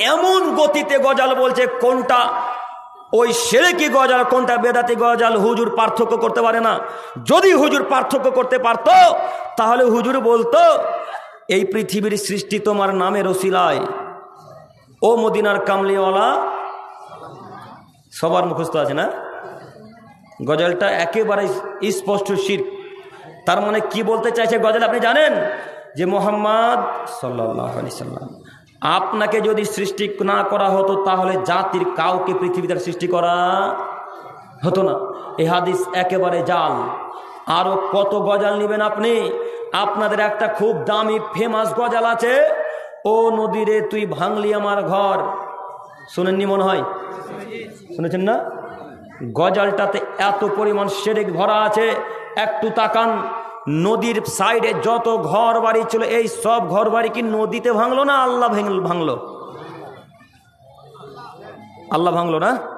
এমন গতিতে গজাল বলছে, কোনটা? ওই সেরেকি গজাল, কোনটা বেদাতি গজাল, হুজুর পার্থক্য করতে পারে না। যদি হুজুর পার্থক্য করতে পারত, তাহলে হুজুর বলতো, এই পৃথিবীর সৃষ্টি তোমার নামের ওসিলায়। ও মদিনার কামলিওয়ালা। সবার মুখস্থ আছে না? গজলটা একেবারে স্পষ্ট শির। তার মানে কি বলতে চাইছে গজল, আপনি জানেন? যে মোহাম্মদ সাল্লাহ আলি সাল্লাম। আপনাকে যদি সৃষ্টি না করা হতো, তাহলে জাতির কাউকে পৃথিবীতে সৃষ্টি করা হতো না। এ হাদিস একেবারে জাল। আরও কত গজাল নেবেন আপনি? আপনাদের একটা খুব দামি ফেমাস গজাল আছে। ও নদীরে তুই ভাঙলি আমার ঘর। শুনেননি মনে হয়? শুনেছেন না? গজালটাতে এত পরিমাণ সেরেক ভরা আছে। একটু তাকান। নদীর সাইডে যত ঘর বাড়ি ছিল, এই সব ঘর বাড়ি কি নদীতে ভাঙলো না আল্লাহ ভেঙল ভাঙলো? আল্লাহ ভাঙলো না?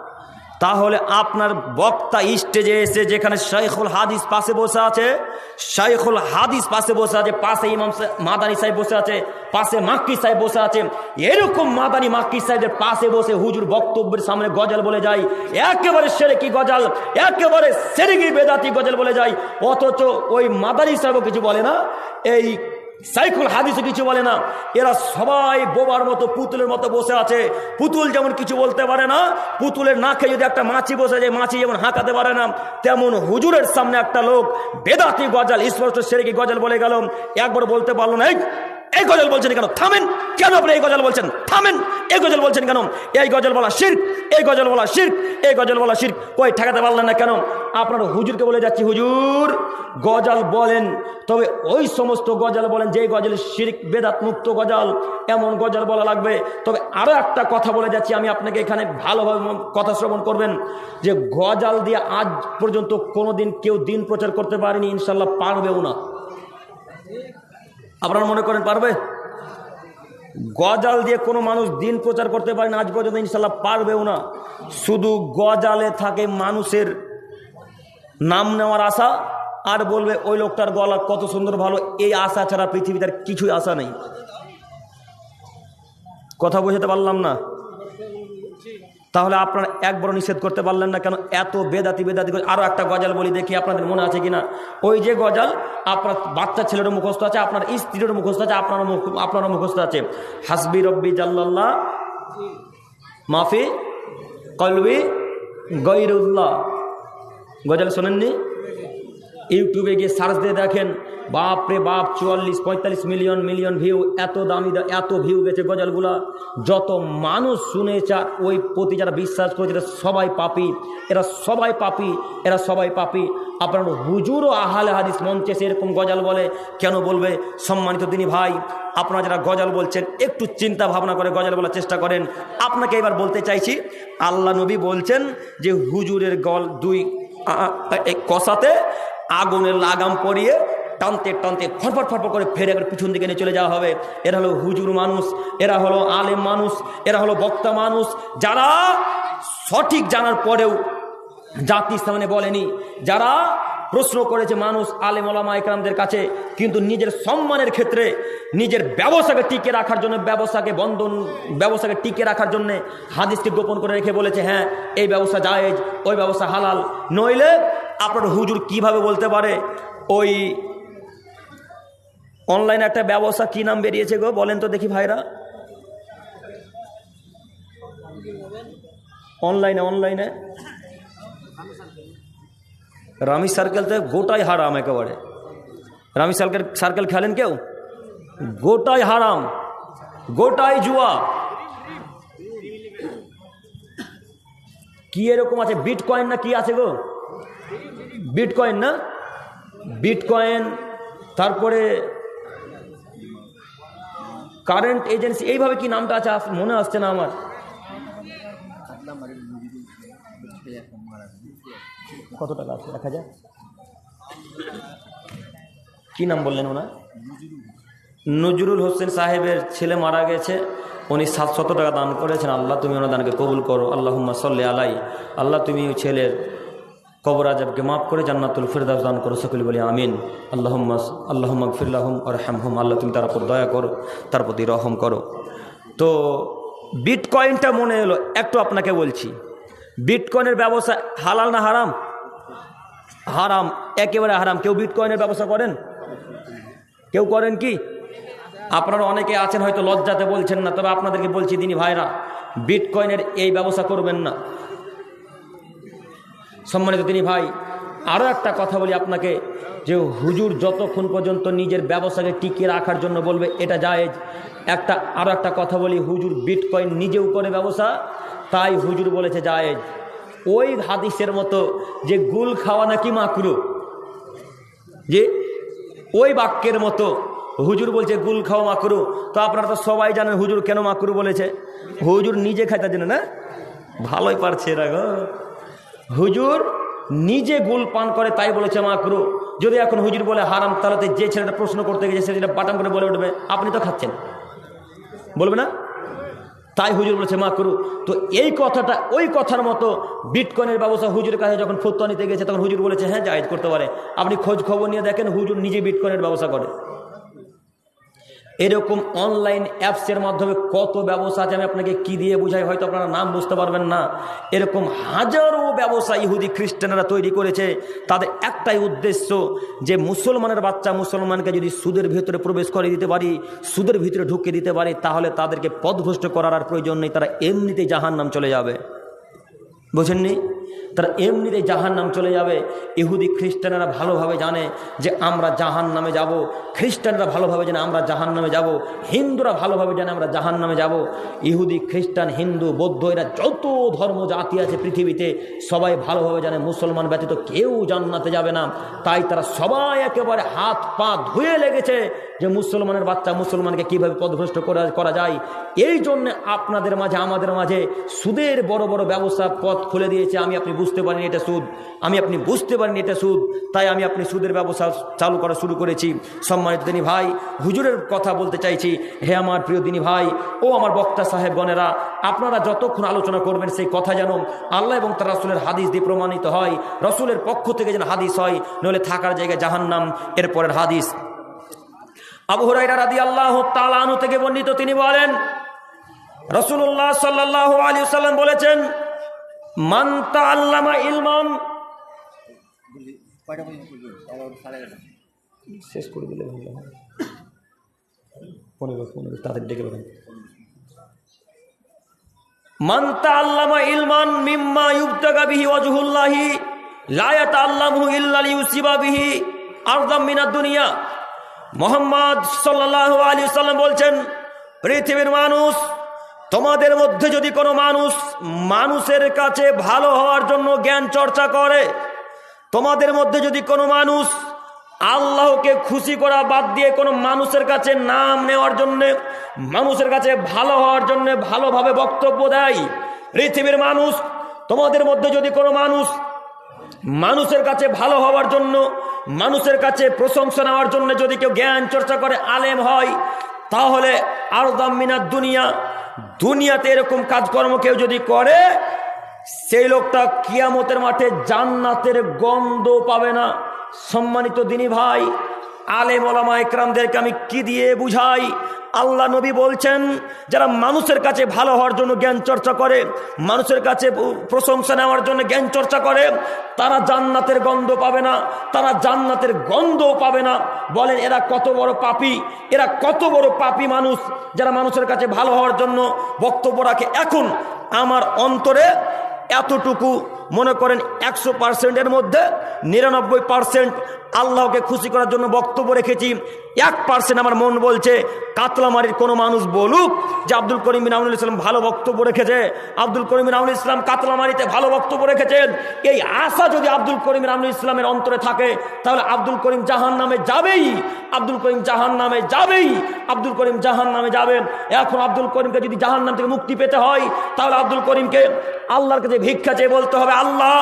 তাহলে আপনার বক্তা স্টেজে এসে যেখানে শাইখুল হাদিস পাশে বসে আছে, শাইখুল হাদিস পাশে বসে আছে, পাশে ইমাম মাদানি সাহেব বসে আছে, পাশে মাক্কি সাহেব বসে আছে, এরকম মাদানি মাক্কি সাহেবের পাশে বসে হুজুর বক্তব্যের সামনে গজাল বলে যায়, একেবারে সেরেকি গজাল, একেবারে সেরে সেরেকি বেদাতি গজাল বলে যায়, অথচ ওই মাদানি সাহেবও কিছু বলে না, এই সাইকুল হাদিসে কিছু বলে না। এরা সবাই বোবার মতো পুতুলের মতো বসে আছে। পুতুল যেমন কিছু বলতে পারে না পুতুলের নাকে যদি একটা মাছি বসে যায় মাছি যেমন হাঁকাতে পারে না তেমন হুজুরের সামনে একটা লোক বেদাতি গজাল স্পষ্ট সেরেকি গজাল বলে গেল। একবার বলতে পারল না "এই, এই গজল বলছেন কেন? থামেন কেন আপনি এই গজাল বলছেন? থামেন এই গজল বলছেন কেন? এই গজল বলা শির্ক, এই গজল বলা শির্ক, এই গজল বলা শির্ক। কই, ঠেকাতে পারলেন না কেন? আপনার হুজুরকে বলে যাচ্ছি, হুজুর, গজাল বলেন। তবে ওই সমস্ত গজাল বলেন, যেই গজল শির্ক, বেদাত মুক্ত গজাল, এমন গজল বলা লাগবে। তবে আরও একটা কথা বলে যাচ্ছি, আমি আপনাকে এখানে ভালোভাবে কথা শ্রবণ করবেন, যে গজাল দিয়ে আজ পর্যন্ত কোনো দিন কেউ দিন প্রচার করতে পারেনি, ইনশাল্লাহ পারবেও না। আপনারা মনে করেন পারবে? গজাল দিয়ে কোনো মানুষ দিন প্রচার করতে পারে না, আজ পর্যন্ত ইনশাল্লাহ পারবেও না। শুধু গজালে থাকে মানুষের নাম নেওয়ার আশা, আর বলবে ওই লোকটার গলা কত সুন্দর ভালো, এই আশা ছাড়া পৃথিবীতে কিছুই আশা নেই। কথা বোঝাতে পারলাম না? তাহলে আপনারা একবার নিষেধ করতে পারলেন না কেন? এত বেদাতি বেদাতি আরও একটা গজাল বলি দেখি আপনাদের মনে আছে কিনা? ওই যে গজাল, আপনার বাচ্চা ছেলেরও মুখস্থ আছে, আপনার স্ত্রীর মুখস্থ আছে আপনার আপনারও মুখস্থ আছে। হাসবি রব্বি জাল্লাল্লাহ। মাফি কলবি গৈরুল্লাহ গজাল শোনেননি? ইউটিউবে গিয়ে সার্চ দিয়ে দেখেন বাপ রে বাপ, চুয়াল্লিশ, পঁয়তাল্লিশ মিলিয়ন মিলিয়ন ভিউ, এত দামি, এত ভিউ গেছে গজালগুলা। যত মানুষ শুনেছে আর ওই প্রতি যারা বিশ্বাস করেছে, এরা সবাই পাপি, এরা সবাই পাপি, এরা সবাই পাপি। আপনার হুজুরও আহালে হাদিস মঞ্চে সেরকম গজাল বলে, কেন বলবে? সম্মানিত তিনি ভাই, আপনারা যারা গজাল বলছেন, একটু চিন্তা ভাবনা করে গজাল বলার চেষ্টা করেন। আপনাকে এবার বলতে চাইছি, আল্লাহ নবী বলছেন যে হুজুরের গল দুই কষাতে আগুনের লাগাম পরিয়ে টানতে টানতে ফটফট ফটফট করে ফেরে একবার পিছন দিকে নিয়ে চলে যাওয়া হবে। এরা হলো হুজুর মানুষ, এরা হলো আলেম মানুষ, এরা হলো বক্তা মানুষ। যারা সঠিক জানার পরেও জাতি সামনে বলেনি, যারা প্রশ্ন করেছে মানুষ, আলেম ওলামা একরামদের কাছে, কিন্তু নিজের সম্মানের ক্ষেত্রে, নিজের ব্যবসাকে টিকে রাখার জন্য, ব্যবসাকে বন্ধন, ব্যবসাকে টিকে রাখার জন্য হাদিসকে গোপন করে রেখে বলেছে হ্যাঁ এই ব্যবসা জায়েজ, ওই ব্যবসা হালাল। নইলে আপনার হুজুর কীভাবে বলতে পারে? ওই অনলাইনে একটা ব্যবসা কি নাম বেরিয়েছে গো? বলেন তো দেখি ভাইরা। অনলাইনে অনলাইনে রামি সার্কেলতে গোটাই হারাম একেবারে। রামি সার্কেল সার্কেল খেলেন কেউ? গোটাই হারাম। গোটাই জুয়া। কি এরকম আছে? বিট কয়েন না কি আছে গো? বিট কয়েন না? বিট কয়েন তারপরে কারেন্ট এজেন্সি এইভাবে কি নামটা আছে? মনে আসছে না আমার। কত টাকা আছে? এক হাজার? কি নাম বললেন ওনার? নজরুল হোসেন সাহেবের ছেলে মারা গেছে। উনি সাতশত টাকা দান করেছেন। আল্লাহ তুমি ওনার দানকে কবুল করো। আল্লাহ সাল্লি আলাই। আল্লাহ তুমি ওই ছেলের কবর আজবকে মাফ করে, জান্নাতুল ফিরদাস দান করো, সকলে বলি আমিন। আল্লাহ আল্লাহ ফিল্লাহম আর হ্যামহম আল্লাহ তুমি তার উপর দয়া করো, তার প্রতি রহম করো। তো বিটকয়েনটা মনে এলো, একটু আপনাকে বলছি। বিটকয়েনের ব্যবসা হালাল না হারাম? হারাম, একেবারে হারাম। কেউ বিটকয়েনের ব্যবসা করেন? কেউ করেন কি? আপনারা অনেকে আছেন, হয়তো লজ্জাতে বলছেন না, তবে আপনাদেরকে বলছি দিনী ভাইরা, বিটকয়েনের এই ব্যবসা করবেন না। সম্মানিত তিনি ভাই আরও একটা কথা বলি আপনাকে, যে হুজুর যতক্ষণ পর্যন্ত নিজের ব্যবসাকে টিকিয়ে রাখার জন্য বলবে এটা জায়েজ, একটা আরও একটা কথা বলি, হুজুর বিটকয়েন নিজেও করে ব্যবসা, তাই হুজুর বলেছে জায়েজ। ওই হাদিসের মতো যে গুল খাওয়া নাকি মাকরু, যে ওই বাক্যের মতো হুজুর বলছে গুল খাওয়া মাকরু, তো আপনারা তো সবাই জানেন হুজুর কেন মাকরু বলেছে। হুজুর নিজে খাইতে জানে না? ভালোই পারছে এরা গো। হুজুর নিজে গুল পান করে তাই বলেছে মাকরু যদি এখন হুজুর বলে হারাম, তাহলে যে ছেলেটা প্রশ্ন করতে গেছে সেটা বাটাম করে বলে উঠবে। আপনি তো খাচ্ছেন। বলবে না? তাই হুজুর বলেছে, মা করু তো এই কথাটা, ওই কথার মতো বিটকয়েনের ব্যবস্থা হুজুরের কাছে যখন ফতুয়া নিতে গেছে, তখন হুজুর বলেছে হ্যাঁ জায়েজ করতে পারে। আপনি খোঁজ খবর নিয়ে দেখেন, হুজুর নিজে বিটকয়েনের ব্যবস্থা করে। এরকম অনলাইন অ্যাপসের মাধ্যমে কত ব্যবসা আছে, আমি আপনাকে কি দিয়ে বুঝাই হয়তো আপনারা নাম বুঝতে পারবেন না। এরকম হাজারো ব্যবসা ইহুদি খ্রিস্টানরা তৈরি করেছে। তাদের একটাই উদ্দেশ্য যে মুসলমানের বাচ্চা মুসলমানকে যদি সুদের ভিতরে প্রবেশ করে দিতে পারি, সুদের ভিতরে ঢুকে দিতে পারি, তাহলে তাদেরকে পদভ্রষ্ট করার আর প্রয়োজন নেই, তারা এমনিতেই জাহান নাম চলে যাবে। বোঝেননি? তারা এমনিতেই জাহান নাম চলে যাবে। ইহুদি খ্রিস্টানেরা ভালোভাবে জানে যে আমরা জাহান নামে যাব। খ্রিস্টানরা ভালোভাবে জানে আমরা জাহান নামে যাব। হিন্দুরা ভালোভাবে জানে আমরা জাহান নামে যাব। ইহুদি, খ্রিস্টান, হিন্দু, বৌদ্ধ এরা যত ধর্ম জাতি আছে পৃথিবীতে সবাই ভালোভাবে জানে। মুসলমান ব্যতীত কেউ জান্নাতে যাবে না। তাই তারা সবাই একেবারে হাত পা ধুয়ে লেগেছে যে মুসলমানের বাচ্চা মুসলমানকে কীভাবে পদভ্রষ্ট করা যায়। এই জন্য আপনাদের মাঝে, আমাদের মাঝে সুদের বড় বড় ব্যবসা পথ খুলে দিয়েছে। আমি আপনি বুঝতে পারিনি এটা সুদ। আমি আপনি বুঝতে পারিনি এটা সুদ। তাই আমি আপনি সুদের ব্যবসা চালু করা শুরু করেছি। সম্মানিত দিনী ভাই, হুজুরের কথা বলতে চাইছি, হে আমার প্রিয় দিনী ভাই, ও আমার বক্তা সাহেবগণেরা, আপনারা যতক্ষণ আলোচনা করবেন সেই কথা যেন আল্লাহ এবং তার রসুলের হাদিস দিয়ে প্রমাণিত হয়, রসুলের পক্ষ থেকে যেন হাদিস হয়, নইলে থাকার জায়গায় জাহান্নাম, এরপরের হাদিস। আবু হুরাইরা রাদি আল্লাহ থেকে বর্ণিত তিনি বলেন রসুল্লাহ সাল্লাহ আলী সাল্লাম বলেছেন মান্তা আল্লামা ইলমান। শেষ করে দিলে ভালো হয় পনেরো পনেরো তাদের ডেকে বলেন মান্তা আল্লামা ইলমান মিম্মা ইউবতাগা বিহি ওয়াজহুল্লাহি লা ইয়াতাআল্লামু ইল্লা লিউসিবা বিহি আরদাম মিনাদ দুনিয়া। মোহাম্মদ সাল্লাল্লাহু আলাইহি সাল্লাম বলছেন পৃথিবীর মানুষ তোমাদের মধ্যে যদি কোনো মানুষ মানুষের কাছে ভালো হওয়ার জন্য জ্ঞান চর্চা করে, তোমাদের মধ্যে যদি কোনো মানুষ আল্লাহকে খুশি করা বাদ দিয়ে কোনো মানুষের কাছে নাম নেওয়ার জন্যে, মানুষের কাছে ভালো হওয়ার জন্যে ভালোভাবে বক্তব্য দেয়, পৃথিবীর মানুষ, তোমাদের মধ্যে যদি কোনো মানুষ মানুষের কাছে ভালো হওয়ার জন্য, মানুষের কাছে প্রশংসা নেওয়ার জন্য যদি কেউ জ্ঞান চর্চা করে আলেম হয়, তাহলে আর মিনার দুনিয়া দুনিয়াতে এরকম কাজকর্ম কেউ যদি করে, সেই লোকটা কিয়ামতের মাঠে জান্নাতের গন্ধ পাবে না। সম্মানিত দিনী ভাই আলেম ওলামা একরামদেরকে আমি কি দিয়ে বুঝাই? আল্লাহ নবী বলছেন, যারা মানুষের কাছে ভালো হওয়ার জন্য জ্ঞান চর্চা করে, মানুষের কাছে প্রশংসা নেওয়ার জন্য জ্ঞান চর্চা করে, তারা জান্নাতের গন্ধ পাবে না, তারা জান্নাতের গন্ধও পাবে না। বলেন, এরা কত বড় পাপি, এরা কত বড় পাপি মানুষ, যারা মানুষের কাছে ভালো হওয়ার জন্য বক্তব্য রাখে। এখন আমার অন্তরে এতটুকু মনে করেন, একশো পার্সেন্টের মধ্যে নিরানব্বই পার্সেন্ট আল্লাহকে খুশি করার জন্য বক্তব্য রেখেছি। এক পার্সেন্ট আমার মন বলছে কাতলামারির কোনো মানুষ বলুক যে আব্দুল করিম বিন ইসলাম ভালো বক্তব্য রেখেছে। আব্দুল করিম বিন ইসলাম কাতলামারিতে ভালো বক্তব্য রেখেছেন। এই আশা যদি আব্দুল করিম বিন ইসলামের অন্তরে থাকে, তাহলে আব্দুল করিম জাহান নামে যাবেই। আব্দুল করিম জাহান নামে যাবেই। আব্দুল করিম জাহান নামে যাবেন। এখন আব্দুল করিমকে যদি জাহান নাম থেকে মুক্তি পেতে হয়, তাহলে আব্দুল করিমকে আল্লাহর কাছে ভিক্ষা চেয়ে বলতে হবে, আল্লাহ,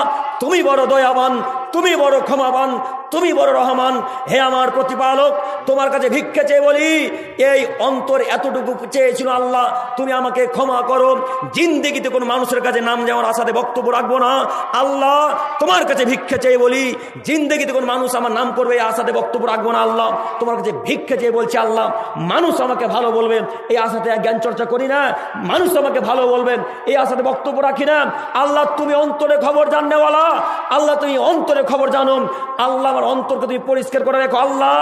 তুমি বড় দয়াবান, তুমি বড় ক্ষমাবান তুমি বড় রহমান, হে আমার প্রতিপালক, তোমার কাছে ভিক্ষে চেয়ে বলি, এই অন্তর এতটুকু চেয়েছিল আল্লাহ, তুমি আমাকে ক্ষমা করো। জিন্দেগিতে কোনো মানুষের কাছে নাম যাওয়ার আশাতে বক্তব্য রাখব না। আল্লাহ, তোমার কাছে ভিক্ষে চেয়ে বলি, জিন্দেগিতে কোনো মানুষ আমার নাম করবে, এই আশাতে বক্তব্য রাখব না আল্লাহ। তোমার কাছে ভিক্ষে চেয়ে বলছে আল্লাহ, মানুষ আমাকে ভালো বলবে, এই আশাতে জ্ঞান চর্চা করি না, মানুষ আমাকে ভালো বলবেন এই আশাতে বক্তব্য রাখি না। আল্লাহ, তুমি অন্তরে খবর জাননেওয়ালা আল্লাহ, তুমি অন্তরে খবর জানো। আল্লাহ অন্তরকে তুমি পরিষ্কার করে রেখো, আল্লাহ,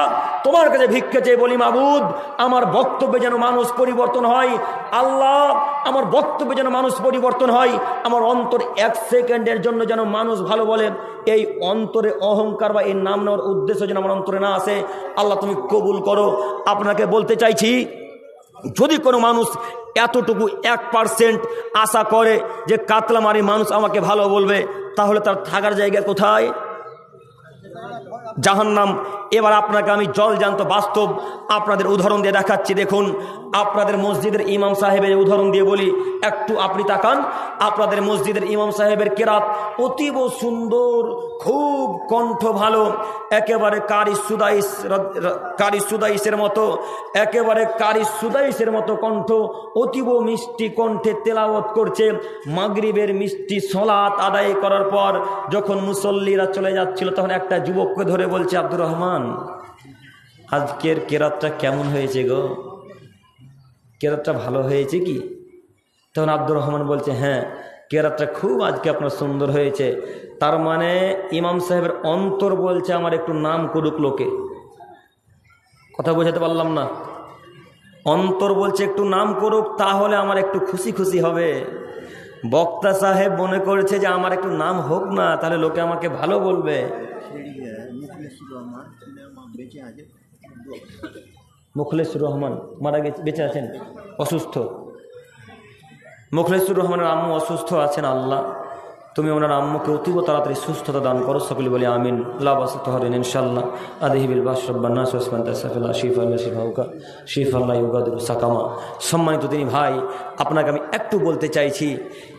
তোমার কাছে ভিক্ষে চেয়ে বলি, মাবুদ, আমার বক্তব্যে যেন মানুষ পরিবর্তন হয়। আল্লাহ, আমার বক্তব্যে যেন মানুষ পরিবর্তন হয়। আমার অন্তর এক সেকেন্ডের জন্য যেন মানুষ ভালো বলে। এই অন্তরে অহংকার বা এই নাম নেওয়ার উদ্দেশ্য যেন আমার অন্তরে না আসে। আল্লাহ, তুমি কবুল করো। আপনাকে বলতে চাইছি, যদি কোনো মানুষ এতটুকু এক পার্সেন্ট আশা করে যে কাতলামারি মানুষ আমাকে ভালো বলবে, তাহলে তার থাকার জায়গা কোথায়? জাহান্নাম এবার আপনাকে আমি জল জান্ত বাস্তব আপনাদের উদাহরণ দিয়ে দেখাচ্ছি। দেখুন, আপনাদের মসজিদের ইমাম সাহেবের উদাহরণ দিয়ে বলি। একটু আপনি তাকান। আপনাদের মসজিদের ইমাম সাহেবের কেরাত অতীব সুন্দর, খুব কণ্ঠ ভালো। একেবারে কারি সুদাইস কারি সুদাইসের মতো, একেবারে কারি সুদাইসের মতো কণ্ঠ, অতীব মিষ্টি কণ্ঠে তেলাওয়াত করছে। মাগরিবের মিষ্টি সলাত আদায় করার পর যখন মুসল্লিরা চলে যাচ্ছিল, তখন একটা যুবককে ধরে বলছে, আব্দুর রহমান আজকের কেরাতটা কেমন হয়েছে গো? কেরাতটা ভালো হয়েছে কি? তখন আব্দুর রহমান বলছে হ্যাঁ কেরাতটা খুব আজকে আপনার সুন্দর হয়েছে। তার মানে ইমাম সাহেবের অন্তর বলছে আমার একটু নাম করুক লোকে। কথা বোঝাতে পারলাম না। অন্তর বলছে একটু নাম করুক তাহলে আমার একটু খুশি খুশি হবে। বক্তা সাহেব মনে করেছে যে আমার একটু নাম হোক না, তাহলে লোকে আমাকে ভালো বলবে। মুখলেসুর রহমান মারা গেছে বেঁচে আছেন অসুস্থ। মুখলেসুর রহমানের আম্মু অসুস্থ আছেন আল্লাহ। তুমি ওনার আম্মুকে অতীব তাড়াতাড়ি সুস্থতা দান করো, সকলে বলি আমিন। হরেন ইনশাল্লাহ আদিহিবিল বাসরব্বান্না ওসমান তাসাফিল্লা শিফ আল্লাহ শিফাউকা শিফ আল্লাহ ইউগাদুল সাকামা। সম্মানিত তিনি ভাই, আপনাকে আমি একটু বলতে চাইছি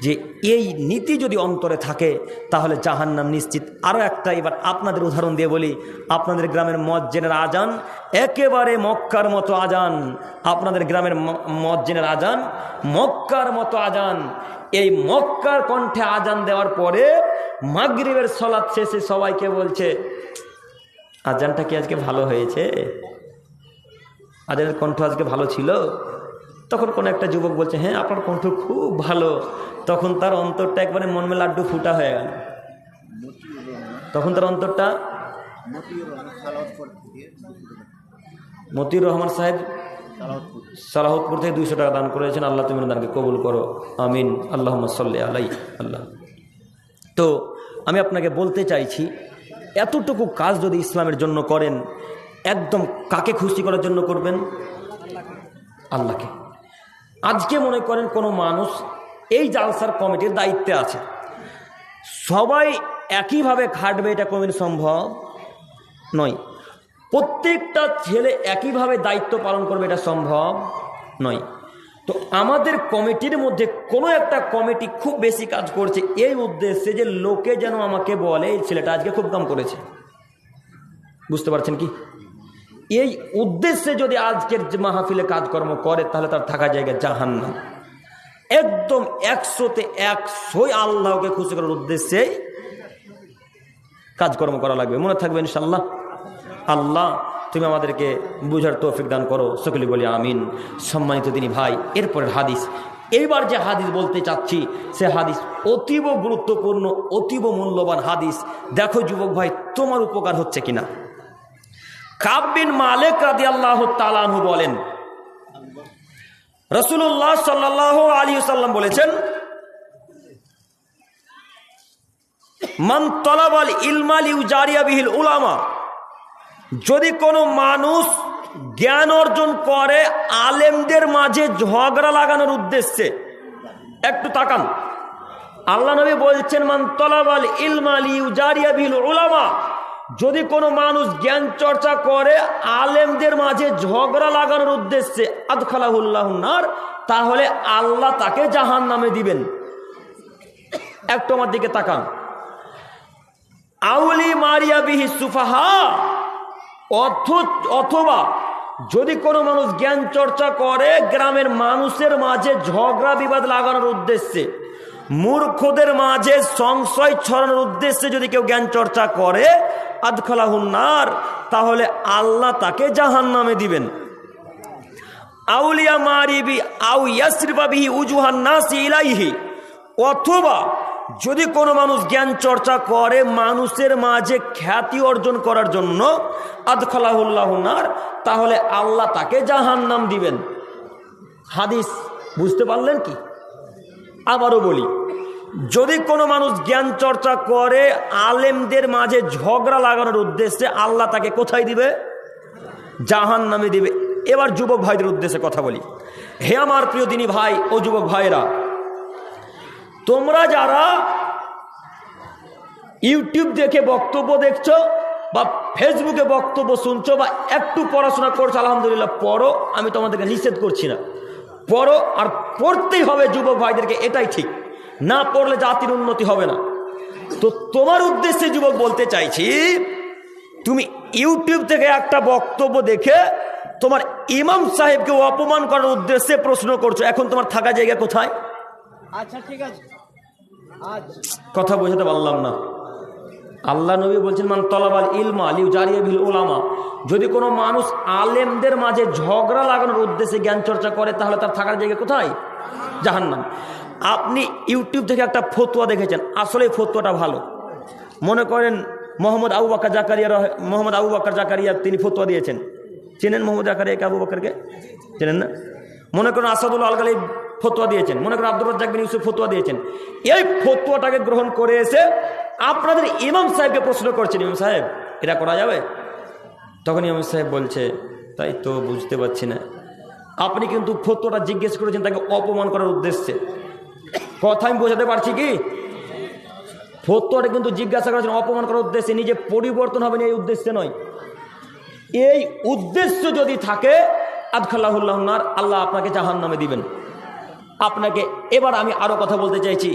যে এই নীতি যদি অন্তরে থাকে, তাহলে জাহান্নাম নিশ্চিত। আরও একটা এবার আপনাদের উদাহরণ দিয়ে বলি। আপনাদের গ্রামের মজ্জেনের আজান একেবারে মক্কার মতো আজান। আপনাদের গ্রামের মজ্জেনের আজান মক্কার মতো আজান। এই মক্কার কণ্ঠে আজান দেওয়ার পরে মাগরিবের সলাৎ শেষে সবাইকে বলছে, আজানটা কি আজকে ভালো হয়েছে? আজানের কণ্ঠ আজকে ভালো ছিল? তখন কোনো একটা যুবক বলছে হ্যাঁ আপনার কণ্ঠ খুব ভালো। তখন তার অন্তরটা একবারে মনমে লাড্ডু ফুটা হয়ে গেল। তখন তার অন্তরটা মতিউর রহমান সাহেব সালাহতপুর থেকে দুইশো টাকা দান করেছেন। আল্লাহ তুমি দানকে কবুল করো। আমিন। আল্লাহ সাল্লি আলাই আল্লাহ। তো আমি আপনাকে বলতে চাইছি, এতটুকু কাজ যদি ইসলামের জন্য করেন, একদম কাকে খুশি করার জন্য করবেন? আল্লাহকে। আজকে মনে করেন কোনো মানুষ এই জালসার কমিটির দায়িত্বে আছে। সবাই একইভাবে খাটবে এটা কোনোদিন সম্ভব নয়। প্রত্যেকটা ছেলে একইভাবে দায়িত্ব পালন করবে, এটা সম্ভব নয়। তো আমাদের কমিটির মধ্যে কোনো একটা কমিটি খুব বেশি কাজ করছে এই উদ্দেশ্যে যে লোকে যেন আমাকে বলে, এই ছেলেটা আজকে খুব কাম করেছে। বুঝতে পারছেন কি? এই উদ্দেশ্যে যদি আজকের মাহফিলে কাজকর্ম করে, তাহলে তার থাকা জায়গা জাহান্ন একদম একশোতে একশোই আল্লাহকে খুশি করার উদ্দেশ্যে কাজকর্ম করা লাগবে। মনে থাকবে ইনশাল্লাহ আল্লাহ, তুমি আমাদেরকে বুঝার তৌফিক দান করো। সকলে বলি আমিন। সম্মানিত তিনি ভাই, এরপরের হাদিস। এইবার যে হাদিস বলতে চাচ্ছি, সে হাদিস অতীব গুরুত্বপূর্ণ, অতীব মূল্যবান হাদিস। দেখো যুবক ভাই, তোমার উপকার হচ্ছে কিনা? কাব্বিন মালেক রাদি আল্লাহ তালানহু বলেন রসুল্লাহ সাল্লাহ আলী সাল্লাম বলেছেন, মান তলাবাল ইলমাল ইউজারিয়া বিহিল উলামা। যদি কোনো মানুষ জ্ঞান অর্জন করে, আলেমদের মাঝে ঝগড়া লাগানোর উদ্দেশ্যে, একটু তাকান। আল্লাহ নবী বলছেন, মান তলাবাল ইলমাল উজারিয়া বিহিল উলামা। যদি কোনো মানুষ জ্ঞান চর্চা করে, আলেমদের মাঝে ঝগড়া লাগানোর উদ্দেশ্যে আদখালাহুল্লাহনার তাহলে আল্লাহ তাকে জাহান নামে দিবেন। একটু আমার দিকে তাকান। আউলি মারিয়া বিহি সুফাহা। অথবা যদি কোনো মানুষ জ্ঞান চর্চা করে, গ্রামের মানুষের মাঝে ঝগড়া বিবাদ লাগানোর উদ্দেশ্যে, মূর্খদের মাঝে সংশয় ছড়ানোর উদ্দেশ্যে যদি কেউ জ্ঞান চর্চা করে, আদখলাহুন্নার, তাহলে আল্লাহ তাকে জাহান নামে দিবেন। আউলিয়া মারিবি, আউ ইয়াসরিবাবিহি উজুহান নাসি ইলাইহি, অথবা যদি কোনো মানুষ জ্ঞান চর্চা করে, মানুষের মাঝে খ্যাতি অর্জন করার জন্য আদখলাহুল্লাহনার তাহলে আল্লাহ তাকে জাহান্নাম দিবেন। হাদিস, বুঝতে পারলেন কি? আবারও বলি, যদি কোনো মানুষ জ্ঞান চর্চা করে, আলেমদের মাঝে ঝগড়া লাগানোর উদ্দেশ্যে আল্লাহ তাকে কোথায় দিবে? জাহান নামে দিবে। এবার যুবক ভাইদের উদ্দেশ্যে কথা বলি। হে আমার প্রিয় দিনী ভাই ও যুবক ভাইরা তোমরা যারা ইউটিউব দেখে বক্তব্য দেখছ বা ফেসবুকে বক্তব্য শুনছো বা একটু পড়াশোনা করছ, আলহামদুলিল্লাহ, পড়ো, আমি তোমাদেরকে নিষেধ করছি না। পড়ো আর পড়তেই হবে যুবক ভাইদেরকে, এটাই ঠিক। না পড়লে জাতির উন্নতি হবে না। তো তোমার উদ্দেশ্যে যুবক বলতে চাইছি, তুমি ইউটিউব থেকে একটা বক্তব্য দেখে তোমার ইমাম সাহেবকে অপমান করার উদ্দেশ্যে প্রশ্ন করছ, এখন তোমার থাকা জায়গা কোথায়? আচ্ছা ঠিক আছে। কথা বোঝাতে পারলাম না। আল্লাহ নবী বলছেন, মান তলাবাল ইলমা লিউ জারিয়া বিল ওলামা যদি কোনো মানুষ আলেমদের মাঝে ঝগড়া লাগানোর উদ্দেশ্যে জ্ঞান চর্চা করে, তাহলে তার থাকার জায়গা কোথায়? জাহান্নাম। আপনি ইউটিউব থেকে একটা ফতুয়া দেখেছেন আসলে ফতুয়াটা ভালো। মনে করেন মোহাম্মদ আবু বাক্কার জাকারিয়া মোহাম্মদ আবু বাক্কার জাকারিয়া তিনি ফতুয়া দিয়েছেন। চেনেন মোহাম্মদ জাকারিয়াকে আবু বাক্কারকে চেনেন না? মনে করেন আসাদুল আলগালি ফতোয়া দিয়েছেন। মনে করেন আব্দুল রাজ্জাক বিন ইউসুফ ফতোয়া দিয়েছেন। এই ফতোয়াটাকে গ্রহণ করে এসে আপনাদের ইমাম সাহেবকে প্রশ্ন করছেন, ইমাম সাহেব, এটা করা যাবে? তখন ইমাম সাহেব বলছে, তাই তো বুঝতে পারছি না। আপনি কিন্তু ফতোয়াটা জিজ্ঞেস করেছেন, তাকে অপমান করার উদ্দেশ্যে। কথা আমি বোঝাতে পারছি কি? ফতোয়াটা কিন্তু জিজ্ঞাসা করেছেন, অপমান করার উদ্দেশ্যে। নিজে পরিবর্তন হবে না এই উদ্দেশ্যে নয়। এই উদ্দেশ্য যদি থাকে আদখাল্লাহুল্লাহনার আল্লাহ আপনাকে জাহান নামে দিবেন। আপনাকে এবার আমি আরও কথা বলতে চাইছি।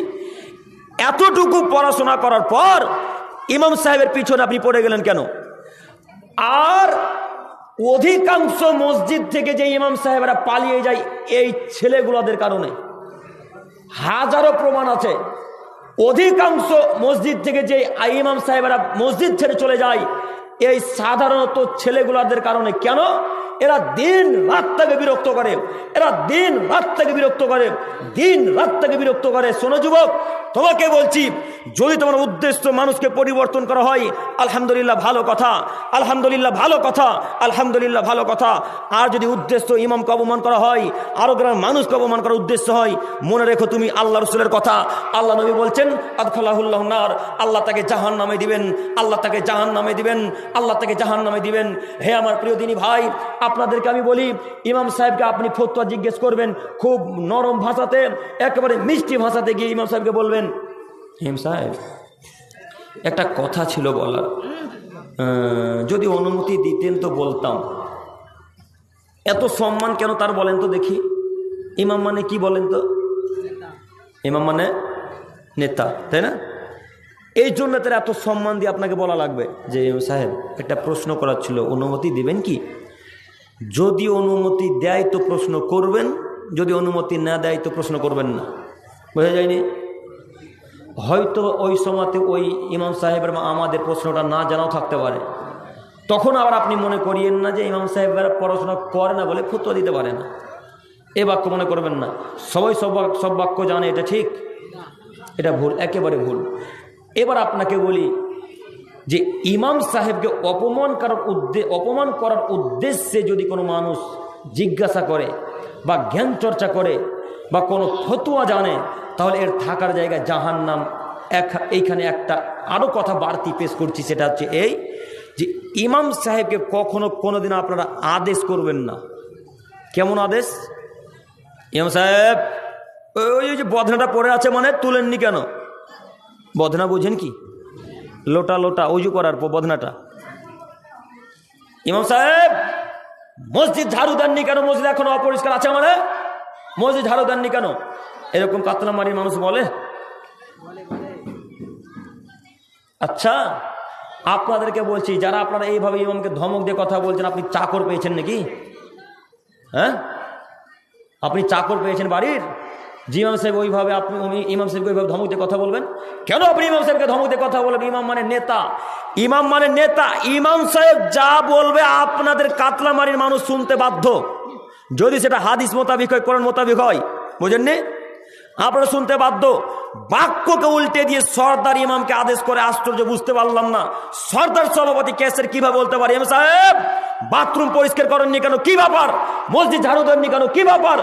এতটুকু পড়াশোনা করার পর ইমাম সাহেবের পিছনে আপনি পড়ে গেলেন কেন? আর অধিকাংশ মসজিদ থেকে যে ইমাম সাহেবরা পালিয়ে যায় এই ছেলেগুলোদের কারণে। হাজারো প্রমাণ আছে। অধিকাংশ মসজিদ থেকে যে ইমাম সাহেবরা মসজিদ ছেড়ে চলে যায়, এই সাধারণত ছেলেগুলাদের কারণে। কেন? এরা দিন রাত তাকে বিরক্ত করে। এরা দিন রাত তাকে বিরক্ত করে। দিন রাত তাকে বিরক্ত করে। শোনো যুবক তোমাকে বলছি, যদি তোমার উদ্দেশ্য মানুষকে পরিবর্তন করা হয়, আলহামদুলিল্লাহ ভালো কথা, আলহামদুলিল্লাহ ভালো কথা, আলহামদুলিল্লাহ ভালো কথা। আর যদি উদ্দেশ্য ইমামকে অপমান করা হয়, আরও গ্রামের মানুষকে অপমান করার উদ্দেশ্য হয়, মনে রেখো তুমি আল্লাহ রসুলের কথা। আল্লাহ নবী বলছেন, আদখলাহুল্লাহ নার, আল্লাহ তাকে জাহান নামে দিবেন, আল্লাহ তাকে জাহান নামে দিবেন, আল্লাহ তাকে জাহান নামে দিবেন। হে আমার প্রিয় দিনী ভাই, আপনাদেরকে আমি বলি, ইমাম সাহেবকে আপনি ফতোয়া জিজ্ঞেস করবেন, খুব নরম ভাষাতে, একেবারে মিষ্টি ভাষাতে গিয়ে ইমাম সাহেবকে বলবেন হিম সাহেব, একটা কথা ছিল বলার। যদি অনুমতি দিতেন তো বলতাম। এত সম্মান কেন তার বলেন তো দেখি। ইমাম মানে কি বলেন তো? ইমাম মানে নেতা, তাই না? এই জন্য তার এত সম্মান দিয়ে আপনাকে বলা লাগবে। যে সাহেব, একটা প্রশ্ন করার ছিল, অনুমতি দিবেন কি? যদি অনুমতি দেয় তো প্রশ্ন করবেন, যদি অনুমতি না দেয় তো প্রশ্ন করবেন না। বোঝা যায়নি? হয়তো ওই সময়তে ওই ইমাম সাহেবের আমাদের প্রশ্নটা না জানাও থাকতে পারে। তখন আবার আপনি মনে করিয়েন না যে ইমাম সাহেবের পড়াশোনা করে না বলে ফতুয়া দিতে পারে না। এ বাক্য মনে করবেন না। সবাই সব সব বাক্য জানে, এটা ঠিক? এটা ভুল, একেবারে ভুল। এবার আপনাকে বলি যে ইমাম সাহেবকে অপমান করার উদ্দে, অপমান করার উদ্দেশ্যে যদি কোনো মানুষ জিজ্ঞাসা করে বা জ্ঞান চর্চা করে বা কোনো ফতুয়া জানে তাহলে এর থাকার জায়গায় জাহান নাম এক এইখানে একটা আরও কথা বাড়তি পেশ করছি, সেটা হচ্ছে এই যে ইমাম সাহেবকে কখনো কোনোদিন আপনারা আদেশ করবেন না। কেমন আদেশ? ইমাম সাহেব ওই যে বদনাটা পড়ে আছে মানে তুলেননি কেন? বদনা বুঝেন কি? লোটা লোটা, উজু করার পর বদনাটা। ইমাম সাহেব, মসজিদ ঝাড়ু দেননি কেন? মসজিদ এখনও অপরিষ্কার আছে মানে? মসজিদ ঝাড়ু দেননি কেন? এরকম কাতলামারির মানুষ বলে? আচ্ছা আপনাদেরকে বলছি, যারা আপনারা এইভাবে ইমামকে ধমক দিয়ে কথা বলছেন, আপনি চাকর পেয়েছেন নাকি? হ্যাঁ? আপনি চাকর পেয়েছেন বাড়ির? জি, ইমাম সাহেব ওইভাবে আপনি ইমাম সাহেবকে ওইভাবে ধমক দিয়ে কথা বলবেন? কেন আপনি ইমাম সাহেবকে ধমক দিয়ে কথা বলবেন ইমাম মানে নেতা। ইমাম মানে নেতা। ইমাম সাহেব যা বলবে আপনাদের কাতলামারির মানুষ শুনতে বাধ্য। যদি সেটা হাদিস মোতাবিক হয়, কোরআন মোতাবিক হয়, বুঝেননি? আপনারা শুনতে বাধ্য। বাক্যকে উল্টে দিয়ে সর্দার ইমামকে আদেশ করে আশ্চর্য, বুঝতে পারলাম না। সর্দার সভাপতি কেসের কীভাবে বলতে পারি? এম সাহেব, বাথরুম পরিষ্কার করেননি কেন? কি ব্যাপার? মসজিদ ঝাড়ু দেননি কেন? কি ব্যাপার?